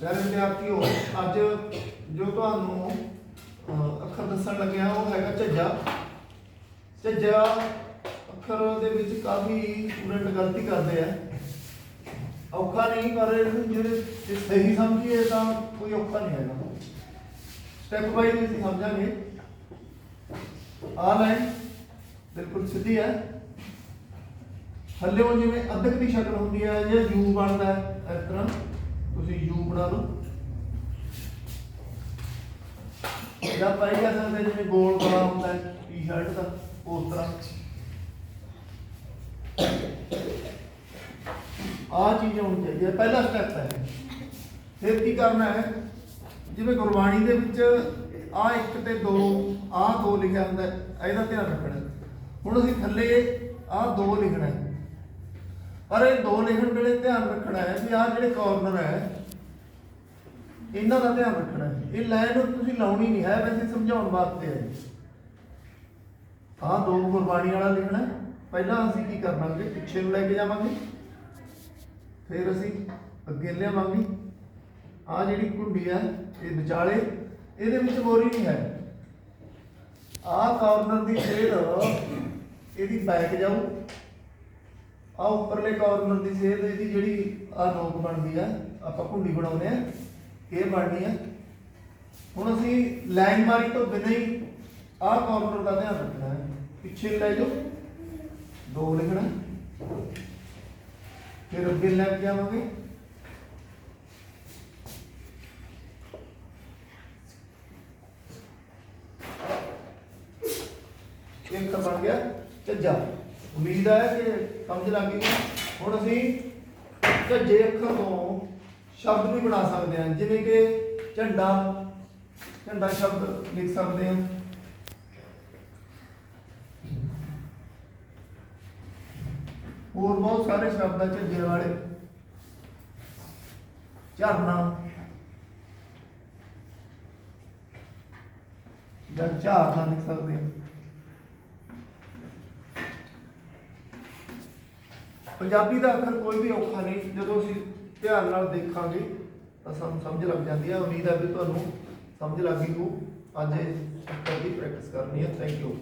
ਪਿਆਰੇ ਵਿਦਿਆਰਥੀਓ ਅੱਜ ਜੋ ਤੁਹਾਨੂੰ ਅਹ, ਅੱਖਰ ਦੱਸਣ ਲੱਗਿਆ ਉਹ ਹੈਗਾ ਝੱਜਾ ਝੱਜਾ ਅੱਖਰ ਦੇ ਵਿੱਚ ਕਾਫੀ ਸਟੂਡੈਂਟ ਗਲਤੀ ਕਰਦੇ ਆ। ਔਖਾ ਨਹੀਂ ਪਰ ਇਹਨੂੰ ਜਿਹੜੇ ਜੇ ਸਹੀ ਸਮਝੀਏ ਤਾਂ ਕੋਈ ਔਖਾ ਨਹੀਂ ਹੈਗਾ। ਸਟੈਪ ਬਾਈ ਅਸੀਂ ਸਮਝਾਂਗੇ। ਆ ਲਾਈਨ ਬਿਲਕੁਲ ਸਿੱਧੀ ਹੈ। ਥੱਲੇੋਂ ਜਿਵੇਂ ਅੱਧਕ ਦੀ ਸ਼ਕਲ ਹੁੰਦੀ ਹੈ ਜਾਂ ਯੂ ਬਣਦਾ ਹੈ ਇਸ ਤਰ੍ਹਾਂ। ਤੁਸੀਂ ਯੂ ਬਣਾ ਲਓ। ਜਾਂ ਪਾਈ ਜਾ ਸਕਦੇ ਜਿਵੇਂ ਗੋਲ ਗਲਾ ਹੁੰਦਾ ਹੈ ਟੀ-ਸ਼ਰਟ ਦਾ, ਉਸ ਤਰ੍ਹਾਂ। ਆ ਚੀਜ਼ ਹੋਣੀ ਚਾਹੀਦੀ ਹੈ, ਪਹਿਲਾ ਸਟੈਪ ਹੈ। ਫਿਰ ਕੀ ਕਰਨਾ ਹੈ? ਜਿਵੇਂ ਗੁਰਬਾਣੀ ਦੇ ਵਿੱਚ ਆ ਇੱਕ ਤੇ ਦੋ ਆ ਦੋ ਲਿਖਿਆ ਹੁੰਦਾ ਇਹਦਾ ਧਿਆਨ ਰੱਖਣਾ ਹੁਣ ਅਸੀਂ ਥੱਲੇ ਆ ਦੋ ਲਿਖਣਾ ਪਰ ਇਹ ਦੋ ਲਿਖਣ ਵੇਲੇ ਧਿਆਨ ਰੱਖਣਾ ਹੈ ਵੀ ਆ ਜਿਹੜੇ ਕਾਰਨਰ ਹੈ ਇਹਨਾਂ ਦਾ ਧਿਆਨ ਰੱਖਣਾ ਹੈ। ਇਹ ਲਾਈਨ ਤੁਸੀਂ ਲਾਉਣੀ ਨਹੀਂ ਹੈ, ਵੈਸੇ ਸਮਝਾਉਣ ਵਾਸਤੇ ਹੈ। ਆ ਦੋ ਗੁਰਬਾਣੀ ਵਾਲਾ ਲਿਖਣਾ ਪਹਿਲਾਂ ਅਸੀਂ ਕੀ ਕਰਨਾਂਗੇ ਪਿੱਛੇ ਨੂੰ ਲੈ ਕੇ ਜਾਵਾਂਗੇ। ਫਿਰ ਅਸੀਂ ਅੱਗੇ ਲਿਆਵਾਂਗੇ। ਆ ਜਿਹੜੀ ਕੁੰਡੀ ਹੈ, ਇਹ ਵਿਚਾਲੇ, ਇਹਦੇ ਵਿੱਚ ਗੋਰੀ ਨਹੀਂ ਹੈ। ਆ ਕਾਰਨਰ ਦੀ ਸੇਧ, ਇਹਦੀ ਬੈਕ ਜਾਊ। ਆ ਉੱਪਰਲੇ ਕਾਰਨਰ ਦੀ ਸੇਧ, ਇਹਦੀ ਜਿਹੜੀ ਆ ਨੋਕ ਬਣਦੀ ਆ ਆਪਾਂ ਕੁੰਡੀ ਬਣਾਉਂਦੇ ਆ ਇਹ ਬਣਨੀ ਆ। ਹੁਣ ਅਸੀਂ ਲਾਈਨ ਮਾਰੀ ਤੋਂ ਬਿਨਾਂ ਹੀ ਆ ਕਾਰਨਰ ਦਾ ਧਿਆਨ ਰੱਖਣਾ ਹੈ। ਪਿੱਛੇ ਲੈ ਜਾਓ। ਦੋ ਲਿਖਣਾ। ਫਿਰ ਅੱਗੇ ਲੈ ਜਾਵਾਂਗੇ। ਇੱਕ ਬਣ ਗਿਆ ਝੱਜਾ ਉਮੀਦ ਹੈ ਕਿ ਸਮਝ ਲੱਗ ਗਈ। ਹੁਣ ਅਸੀਂ ਝੱਜੇ ਅੱਖਰ ਤੋਂ ਸ਼ਬਦ ਵੀ ਬਣਾ ਸਕਦੇ ਹਾਂ, ਜਿਵੇਂ ਕਿ ਝੰਡਾ ਝੰਡਾ ਸ਼ਬਦ ਲਿਖ ਸਕਦੇ ਹਾਂ। ਹੋਰ ਬਹੁਤ ਸਾਰੇ ਸ਼ਬਦ ਆ ਝੱਜੇ ਵਾਲੇ। ਝਰਨਾ। ਜਾਂ ਝਾਰਨਾ ਲਿਖ ਸਕਦੇ ਹਾਂ। ਪੰਜਾਬੀ ਦਾ ਅੱਖਰ ਕੋਈ ਵੀ ਔਖਾ ਨਹੀਂ, ਜਦੋਂ ਅਸੀਂ ਧਿਆਨ ਨਾਲ ਦੇਖਾਂਗੇ ਤਾਂ ਸਾਨੂੰ ਸਮਝ ਲੱਗ ਜਾਂਦੀ ਹੈ ਉਮੀਦ ਹੈ ਵੀ ਤੁਹਾਨੂੰ ਸਮਝ ਲੱਗ ਗਈ ਹੋ ਅੱਜ ਇਸ ਦੀ ਪ੍ਰੈਕਟਿਸ ਕਰਨੀ ਹੈ ਥੈਂਕ ਯੂ